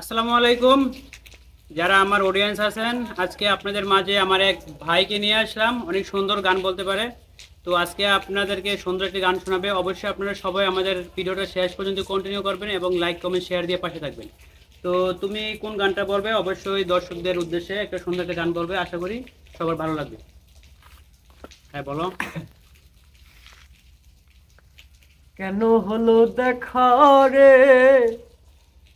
আসসালামু আলাইকুম। যারা আমার অডিয়েন্স আছেন, আজকে আপনাদের মাঝে আমার এক ভাইকে নিয়ে আসলাম। অনেক সুন্দর গান বলতে পারে। তো আজকে আপনাদেরকে সুন্দর একটি গান শোনাবে। অবশ্যই আপনারা সবাই আমাদের ভিডিওটা শেষ পর্যন্ত কন্টিনিউ করবেন এবং লাইক কমেন্ট শেয়ার দিয়ে পাশে থাকবেন। তো তুমি কোন গানটা বলবে? অবশ্যই দর্শকদের উদ্দেশ্যে একটা সুন্দর একটা গান বলবে। আশা করি সবার ভালো লাগবে। হ্যাঁ বলো। কেন হলো দেখা রে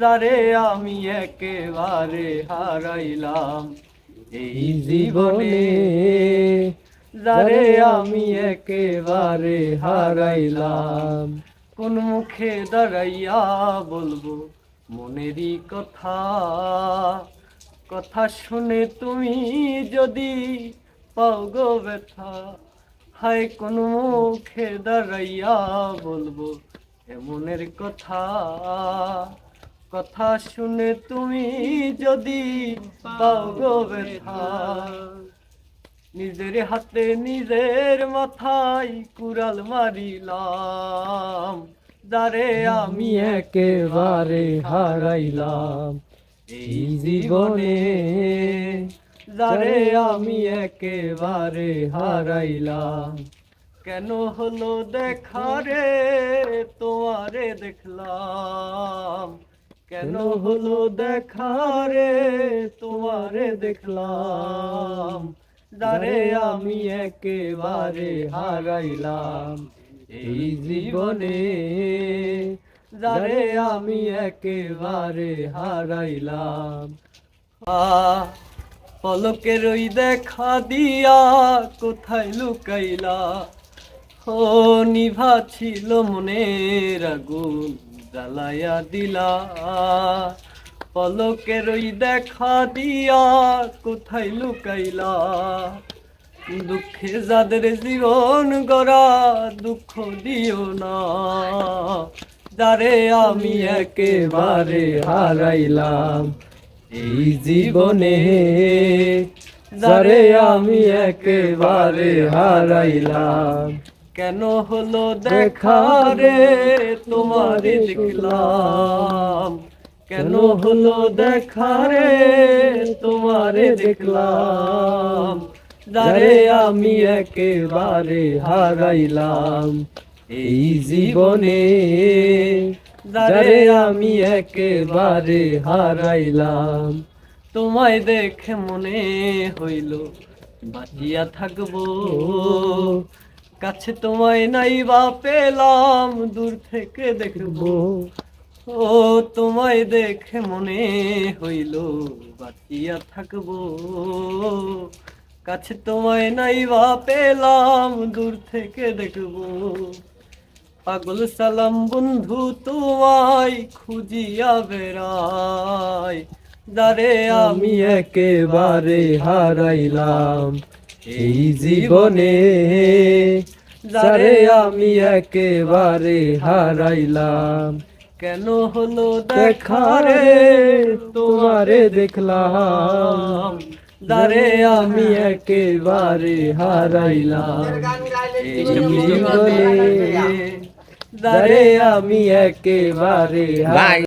যারে আমি একেবারে হারাইলাম। এই জীবনে যারে আমি একেবারে হারাইলাম কোন মুখে দাঁড়াইয়া বলব মনেরই কথা কথা শুনে তুমি যদি পাও গো ব্যথা হায় কোন মুখে দাঁড়াইয়া বলব এমনের কথা কথা শুনে তুমি যদি পাও নিজের হাতে নিজের মাথায় কুড়াল মারিলাম, যারে আমি একেবারে হারাইলাম এই জীবনে, যারে আমি একেবারে হারাইলাম। কেন হলো দেখা রে, তোমারে দেখলাম। কেন হলো দেখা রে? তোমারে দেখলাম। যারে আমি একেবারে হারাইলাম এই জীবনে। যারে আমি একেবারে হারাইলাম। আ পলকের ওই দেখা দিয়া কোথায় লুকাইলা? ও নিভা ছিল মনের আগুন। জ্বালাইয়া দিলা। পলকের ওই দেখা দিয়া কোথায় লুকাইলা? দুঃখে যাদের জীবন গড়া দুঃখ দিও না। যারে আমি একেবারে হারাইলাম এই জীবনে, যারে আমি একেবারে হারাইলাম। কেন হলো দেখা রে? তোমারে দেখলাম। কেন হলো দেখা রে? তোমারে দেখলাম। যারে আমি একেবারে হারাইলাম এই জীবনে। যারে আমি একেবারে হারাইলাম। তোমায় দেখে মনে হইল বাঁচিয়া থাকব। কাছে তোমায় নাই বা পেলাম, দূর থেকে দেখব। ও, তোমায় দেখে মনে হইল, বাঁচিয়া থাকব। কাছে তোমায় নাই বা পেলাম, দূর থেকে দেখব। পাগল সালাম বন্ধু তোমায় খুঁজিয়া বেড়াই দারে আমি একেবারে হারাইলাম। এই জীবনে যারে আমি একেবারে হারাইলাম। কেন হলো দেখা রে তোমারে দেখলাম। যারে আমি একেবারে হারাইলাম। যারে আমি একেবারে হারাইলাম